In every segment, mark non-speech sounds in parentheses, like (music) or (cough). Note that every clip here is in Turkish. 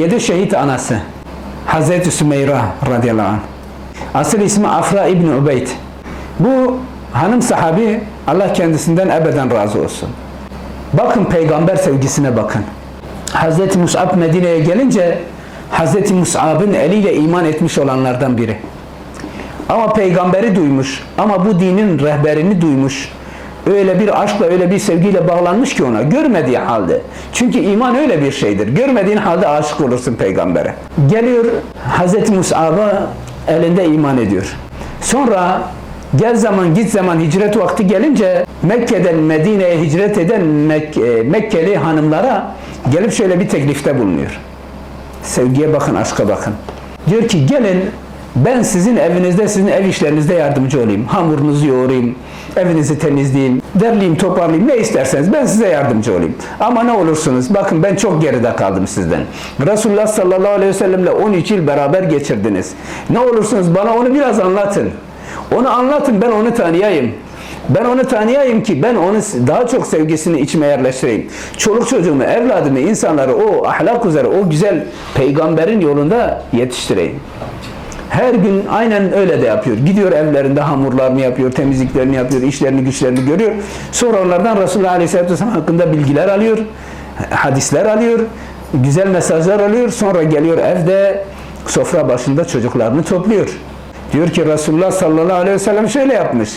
yedi şehit anası Hazreti Sümeyra radıyallahu anh. Asıl ismi Afra İbni Ubeyd. Bu hanım sahabi Allah kendisinden ebeden razı olsun. Bakın peygamber sevgisine bakın. Hazreti Mus'ab Medine'ye gelince Hazreti Mus'ab'ın eliyle iman etmiş olanlardan biri. Ama peygamberi duymuş ama bu dinin rehberini duymuş. Öyle bir aşkla, öyle bir sevgiyle bağlanmış ki ona görmediği halde. Çünkü iman öyle bir şeydir. Görmediğin halde aşık olursun peygambere. Geliyor Hazreti Mus'ab'a elinde iman ediyor. Sonra gel zaman git zaman hicret vakti gelince Mekke'den Medine'ye hicret eden Mek- e, Mekkeli hanımlara gelip şöyle bir teklifte bulunuyor. Sevgiye bakın, aşka bakın. Diyor ki gelin ben sizin evinizde, sizin ev işlerinizde yardımcı olayım. Hamurunuzu yoğurayım, evinizi temizleyeyim, derleyeyim, toparlayayım, ne isterseniz ben size yardımcı olayım. Ama ne olursunuz, bakın ben çok geride kaldım sizden. Resulullah sallallahu aleyhi ve sellemle 13 yıl beraber geçirdiniz. Ne olursunuz bana onu biraz anlatın. Onu anlatın, ben onu tanıyayım. Ben onu tanıyayım ki ben onu daha çok sevgisini içime yerleştireyim. Çoluk çocuğumu, evladımı, insanları o ahlak üzere, o güzel peygamberin yolunda yetiştireyim. Her gün aynen öyle de yapıyor. Gidiyor evlerinde hamurlarını yapıyor, temizliklerini yapıyor, işlerini güçlerini görüyor. Sonra onlardan Resulullah Aleyhisselatü Vesselam hakkında bilgiler alıyor, hadisler alıyor, güzel mesajlar alıyor. Sonra geliyor evde sofra başında çocuklarını topluyor. Diyor ki Resulullah sallallahu aleyhi ve şöyle yapmış.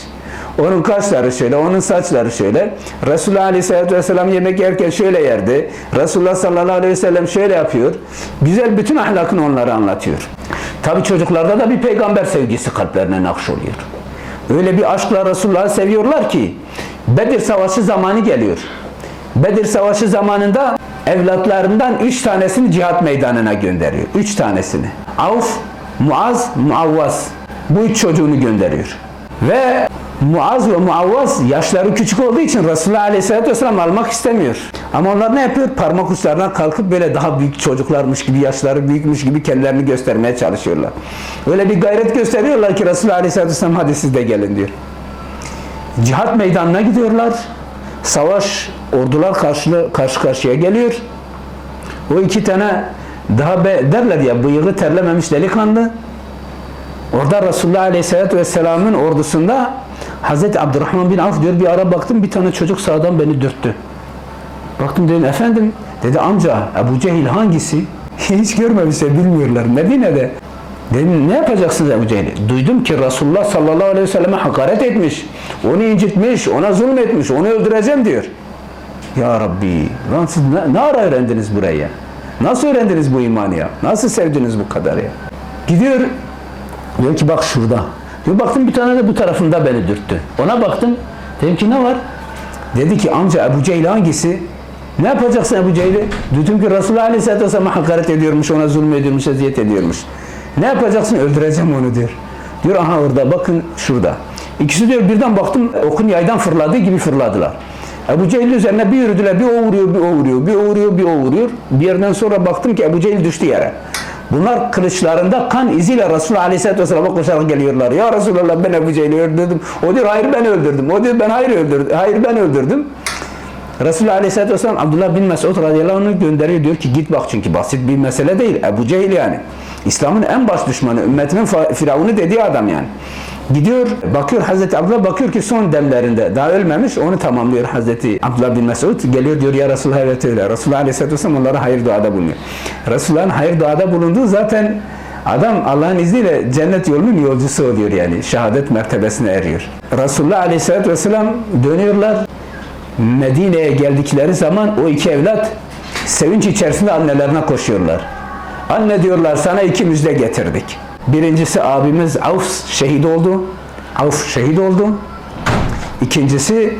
Onun kaşları şöyle, onun saçları şöyle. Resulullah Aleyhisselatü Vesselam yemek yerken şöyle yerdi. Resulullah sallallahu aleyhi ve şöyle yapıyor. Güzel bütün ahlakını onlara anlatıyor. Tabi çocuklarda da bir peygamber sevgisi kalplerine nakş oluyor. Öyle bir aşkla Resulullah'ı seviyorlar ki Bedir Savaşı zamanı geliyor. Bedir Savaşı zamanında evlatlarından üç tanesini cihat meydanına gönderiyor. Üç tanesini. Avf, Muaz, Muavvaz. Bu üç çocuğunu gönderiyor. Ve Muaz ve Muavvaz yaşları küçük olduğu için Resulullah Aleyhisselatü Vesselam almak istemiyor. Ama onlar ne yapıyor? Parmak uçlarından kalkıp böyle daha büyük çocuklarmış gibi, yaşları büyükmüş gibi kendilerini göstermeye çalışıyorlar. Öyle bir gayret gösteriyorlar ki Resulullah Aleyhisselatü Vesselam hadi siz de gelin diyor. Cihat meydanına gidiyorlar. Savaş, ordular karşı, karşı karşıya geliyor. O iki tane daha be, derler ya bıyığı terlememiş delikanlı. Orada Resulullah Aleyhisselatü Vesselam'ın ordusunda Hazreti Abdurrahman bin Avf diyor bir ara baktım bir tane çocuk sağdan beni dürttü. Baktım dedim efendim dedi amca Ebu Cehil hangisi? (laughs) Hiç görmemişler bilmiyorlar Medine'de. Dedim ne yapacaksınız Ebu Cehil'i? Duydum ki Resulullah sallallahu aleyhi ve selleme hakaret etmiş. Onu incitmiş, ona zulmetmiş, onu öldüreceğim diyor. Ya Rabbi, lan siz ne, ne ara öğrendiniz burayı ya? Nasıl öğrendiniz bu imanı ya? Nasıl sevdiniz bu kadar ya? Gidiyor, diyor ki bak şurada. Diyor baktım bir tane de bu tarafında beni dürttü. Ona baktım, dedim ki ne var? Dedi ki amca Ebu Cehil hangisi? Ne yapacaksın Ebu Cehil'i? Duydum ki Resulullah Aleyhisselatü Vesselam'a hakaret ediyormuş, ona zulmediyormuş, eziyet ediyormuş. Ne yapacaksın? Öldüreceğim onu diyor. Diyor aha orada bakın şurada. İkisi diyor birden baktım okun yaydan fırladığı gibi fırladılar. Ebu Cehil üzerine bir yürüdüler. Bir o vuruyor, bir o vuruyor, bir o vuruyor, bir o vuruyor. Bir yerden sonra baktım ki Ebu Cehil düştü yere. Bunlar kılıçlarında kan iziyle Resulullah Aleyhisselatü Vesselam'a koşarak geliyorlar. Ya Resulallah ben Ebu Cehil'i öldürdüm. O diyor hayır ben öldürdüm. O diyor ben hayır öldürdüm. Hayır ben öldürdüm. Resulullah Aleyhisselatü Vesselam Abdullah bin Mesud radıyallahu anh'ı gönderiyor. Diyor ki git bak çünkü basit bir mesele değil. Ebu Cehil yani. İslam'ın en baş düşmanı, ümmetinin firavunu dediği adam yani. Gidiyor, bakıyor Hazreti Abdullah bakıyor ki son demlerinde daha ölmemiş onu tamamlıyor Hazreti Abdullah bin Mesud. Geliyor diyor ya Resulullah evet öyle. Resulullah Aleyhisselatü Vesselam onlara hayır duada bulunuyor. Resulullah'ın hayır duada bulunduğu zaten adam Allah'ın izniyle cennet yolunun yolcusu oluyor yani. Şehadet mertebesine eriyor. Resulullah Aleyhisselatü Vesselam dönüyorlar. Medine'ye geldikleri zaman o iki evlat sevinç içerisinde annelerine koşuyorlar. Anne diyorlar sana iki müjde getirdik. Birincisi abimiz Avf şehit oldu. Avf şehit oldu. İkincisi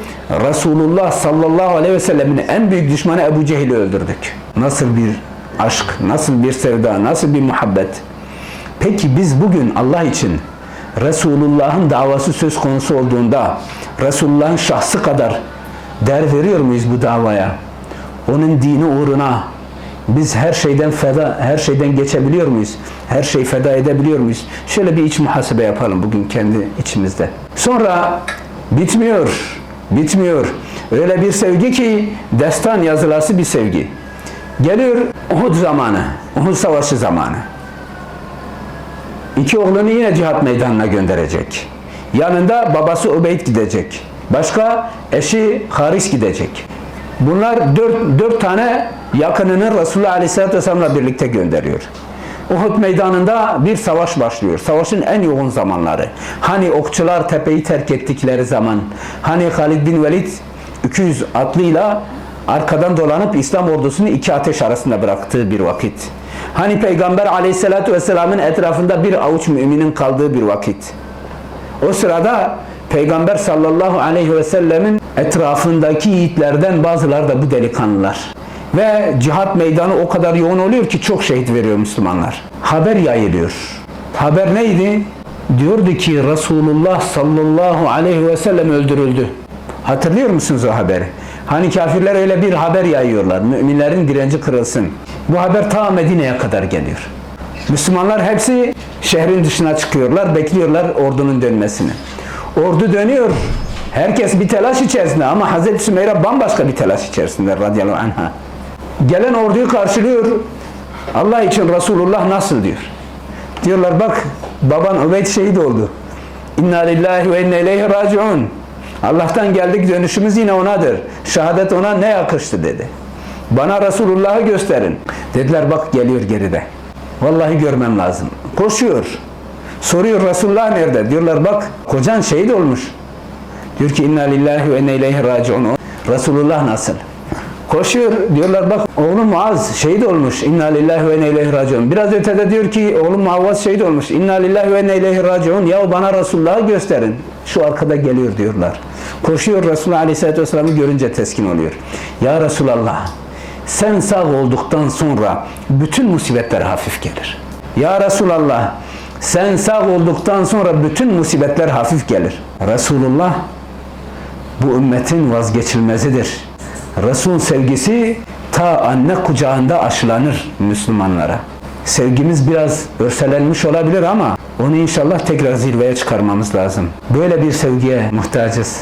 Resulullah sallallahu aleyhi ve sellemin en büyük düşmanı Ebu Cehil'i öldürdük. Nasıl bir aşk, nasıl bir sevda, nasıl bir muhabbet. Peki biz bugün Allah için Resulullah'ın davası söz konusu olduğunda Resulullah'ın şahsı kadar değer veriyor muyuz bu davaya? Onun dini uğruna biz her şeyden feda, her şeyden geçebiliyor muyuz? Her şeyi feda edebiliyor muyuz? Şöyle bir iç muhasebe yapalım bugün kendi içimizde. Sonra bitmiyor, bitmiyor. Öyle bir sevgi ki destan yazılası bir sevgi. Geliyor Uhud zamanı, Uhud savaşı zamanı. İki oğlunu yine cihat meydanına gönderecek. Yanında babası Ubeyd gidecek. Başka eşi Haris gidecek. Bunlar dört, dört tane yakınını Resulullah Aleyhisselatü Vesselam'la birlikte gönderiyor. Uhud meydanında bir savaş başlıyor. Savaşın en yoğun zamanları. Hani okçular tepeyi terk ettikleri zaman. Hani Halid bin Velid 200 atlıyla arkadan dolanıp İslam ordusunu iki ateş arasında bıraktığı bir vakit. Hani Peygamber aleyhissalatü vesselamın etrafında bir avuç müminin kaldığı bir vakit. O sırada Peygamber sallallahu aleyhi ve sellemin etrafındaki yiğitlerden bazıları da bu delikanlılar. Ve cihat meydanı o kadar yoğun oluyor ki çok şehit veriyor Müslümanlar. Haber yayılıyor. Haber neydi? Diyordu ki Resulullah sallallahu aleyhi ve sellem öldürüldü. Hatırlıyor musunuz o haberi? Hani kafirler öyle bir haber yayıyorlar. Müminlerin direnci kırılsın. Bu haber ta Medine'ye kadar geliyor. Müslümanlar hepsi şehrin dışına çıkıyorlar, bekliyorlar ordunun dönmesini. Ordu dönüyor. Herkes bir telaş içerisinde ama Hazreti Sümeyre bambaşka bir telaş içerisinde radıyallahu anha. Gelen orduyu karşılıyor. Allah için Resulullah nasıl diyor. Diyorlar bak baban Ubeyd şehit oldu. İnna lillahi ve inne ileyhi raciun. Allah'tan geldik dönüşümüz yine onadır. Şehadet ona ne yakıştı dedi. Bana Resulullah'ı gösterin. Dediler bak geliyor geride. Vallahi görmem lazım. Koşuyor. Soruyor Resulullah nerede? Diyorlar bak kocan şehit olmuş. Diyor ki inna lillahi ve inne ileyhi raciun. Resulullah nasıl? Koşuyor. Diyorlar bak oğlum Muaz şehit olmuş. İnna lillahi ve inne ileyhi raciun. Biraz ötede diyor ki oğlum Muavvaz şehit olmuş. İnna lillahi ve inne ileyhi raciun. Ya bana Resulullah'ı gösterin. Şu arkada geliyor diyorlar. Koşuyor Resulullah Aleyhisselatü Vesselam'ı görünce teskin oluyor. Ya Resulallah sen sağ olduktan sonra bütün musibetler hafif gelir. Ya Resulallah sen sağ olduktan sonra bütün musibetler hafif gelir. Resulullah bu ümmetin vazgeçilmezidir. Resul sevgisi ta anne kucağında aşılanır Müslümanlara. Sevgimiz biraz örselenmiş olabilir ama onu inşallah tekrar zirveye çıkarmamız lazım. Böyle bir sevgiye muhtacız.